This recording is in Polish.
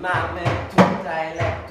Mamy tutaj lektur